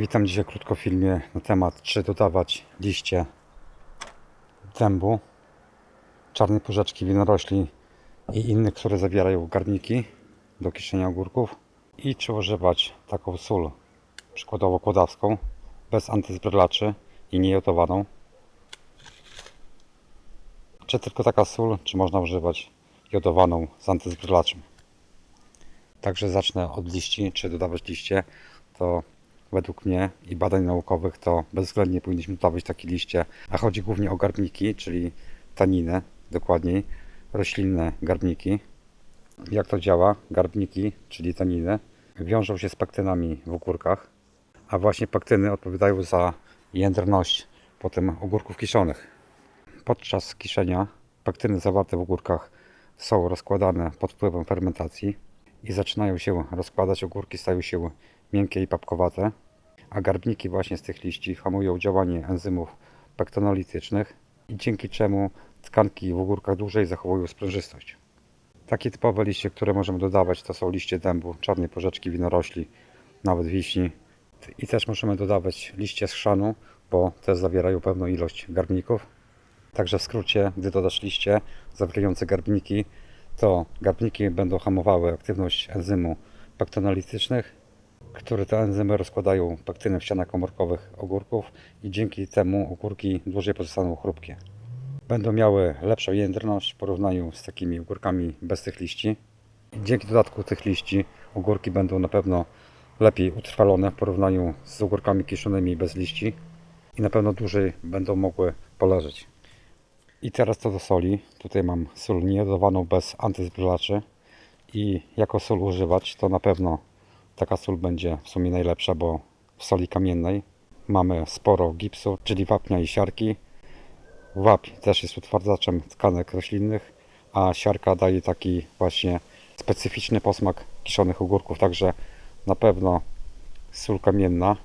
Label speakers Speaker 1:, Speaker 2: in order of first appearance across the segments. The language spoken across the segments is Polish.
Speaker 1: Witam dzisiaj krótko filmie na temat, czy dodawać liście dębu, czarnej porzeczki, winorośli i innych, które zawierają garniki do kiszenia ogórków i czy używać taką sól, przykładowo kłodawską, bez antyzbrylaczy i niejodowaną. Czy tylko taka sól, czy można używać jodowaną z antyzbrylaczem. Także zacznę od liści, czy dodawać liście, to według mnie i badań naukowych to bezwzględnie powinniśmy dodawać takie liście, a chodzi głównie o garbniki, czyli taninę, dokładniej roślinne garbniki. Jak to działa? Garbniki, czyli taniny, wiążą się z pektynami w ogórkach, a właśnie pektyny odpowiadają za jędrność potem ogórków kiszonych. Podczas kiszenia pektyny zawarte w ogórkach są rozkładane pod wpływem fermentacji i zaczynają się rozkładać, ogórki stają się miękkie i papkowate, a garbniki właśnie z tych liści hamują działanie enzymów pektonolitycznych i dzięki czemu tkanki w ogórkach dłużej zachowują sprężystość. Takie typowe liście, które możemy dodawać, to są liście dębu, czarnej porzeczki, winorośli, nawet wiśni. I też możemy dodawać liście z chrzanu, bo też zawierają pewną ilość garbników. Także w skrócie, gdy dodasz liście zawierające garbniki, to garbniki będą hamowały aktywność enzymu pektonolitycznych, które te enzymy rozkładają pektyny w ścianach komórkowych ogórków i dzięki temu ogórki dłużej pozostaną chrupkie. Będą miały lepszą jędrność w porównaniu z takimi ogórkami bez tych liści. Dzięki dodatku tych liści ogórki będą na pewno lepiej utrwalone w porównaniu z ogórkami kiszonymi bez liści i na pewno dłużej będą mogły poleżeć. I teraz co do soli. Tutaj mam sól niejodowaną bez antyzbrylaczy i jako sól używać to na pewno taka sól będzie w sumie najlepsza, bo w soli kamiennej mamy sporo gipsu, czyli wapnia i siarki. Wapń też jest utwardzaczem tkanek roślinnych, a siarka daje taki właśnie specyficzny posmak kiszonych ogórków, także na pewno sól kamienna,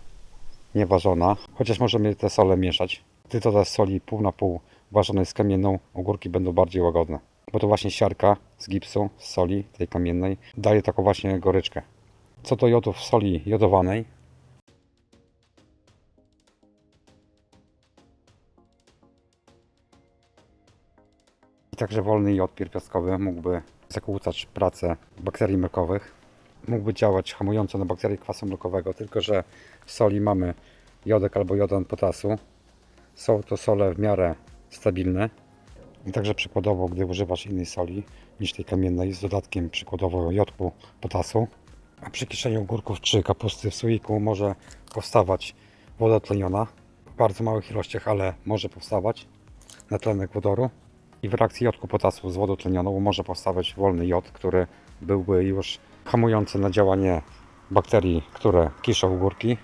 Speaker 1: nieważona, chociaż możemy te sole mieszać. Gdy dodasz soli pół na pół ważonej z kamienną, ogórki będą bardziej łagodne. Bo to właśnie siarka z gipsu, z soli tej kamiennej daje taką właśnie goryczkę. Co do jodów w soli jodowanej, i także wolny jod pierwiastkowy mógłby zakłócać pracę bakterii mlekowych, mógłby działać hamująco na bakterie kwasu mlekowego, tylko że w soli mamy jodek albo jodan potasu. Są to sole w miarę stabilne. I także przykładowo, gdy używasz innej soli niż tej kamiennej z dodatkiem przykładowo jodku potasu, a przy kiszeniu ogórków czy kapusty w słoiku może powstawać woda tleniona w bardzo małych ilościach, ale może powstawać natlenek wodoru. I w reakcji jodku potasu z wodą tlenioną może powstawać wolny jod, który byłby już hamujący na działanie bakterii, które kiszą ogórki.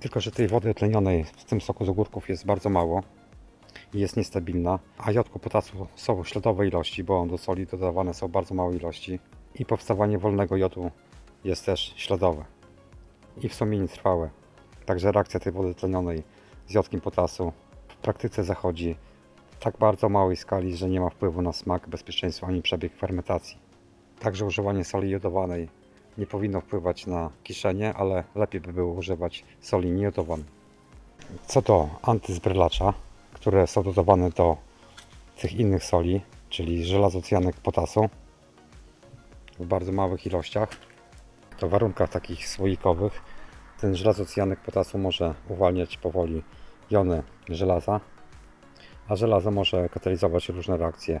Speaker 1: Tylko, że tej wody tlenionej w tym soku z ogórków jest bardzo mało jest niestabilna, a jodku potasu są śladowe ilości, bo do soli dodawane są bardzo małe ilości i powstawanie wolnego jodu jest też śladowe i w sumie nietrwałe. Także reakcja tej wody tlenionej z jodkiem potasu w praktyce zachodzi w tak bardzo małej skali, że nie ma wpływu na smak, bezpieczeństwo ani przebieg fermentacji. Także używanie soli jodowanej nie powinno wpływać na kiszenie, ale lepiej by było używać soli niejodowanej. Co do antyzbrylacza, które są dodawane do tych innych soli, czyli żelazocyjanek potasu w bardzo małych ilościach, to w warunkach takich słoikowych ten żelazocyjanek potasu może uwalniać powoli jony żelaza, a żelazo może katalizować różne reakcje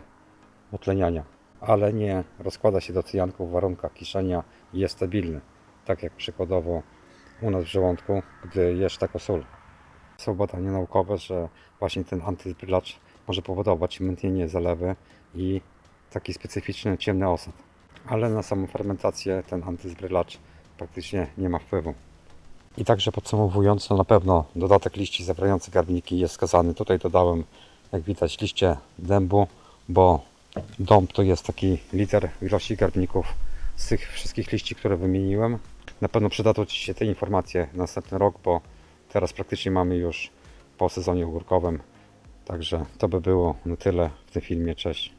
Speaker 1: utleniania, ale nie rozkłada się do cyjanku w warunkach kiszenia i jest stabilny, tak jak przykładowo u nas w żołądku, gdy jesz taką sól. Są badania naukowe, że właśnie ten antyzbrylacz może powodować mętnienie zalewy i taki specyficzny ciemny osad. Ale na samą fermentację ten antyzbrylacz praktycznie nie ma wpływu. I także podsumowując, no na pewno dodatek liści zawierających garbniki jest skazany. Tutaj dodałem, jak widać, liście dębu, bo dąb to jest taki liter ilości garbników z tych wszystkich liści, które wymieniłem. Na pewno przydadzą Ci się te informacje na następny rok, bo teraz praktycznie mamy już po sezonie ogórkowym. Także to by było na tyle w tym filmie. Cześć.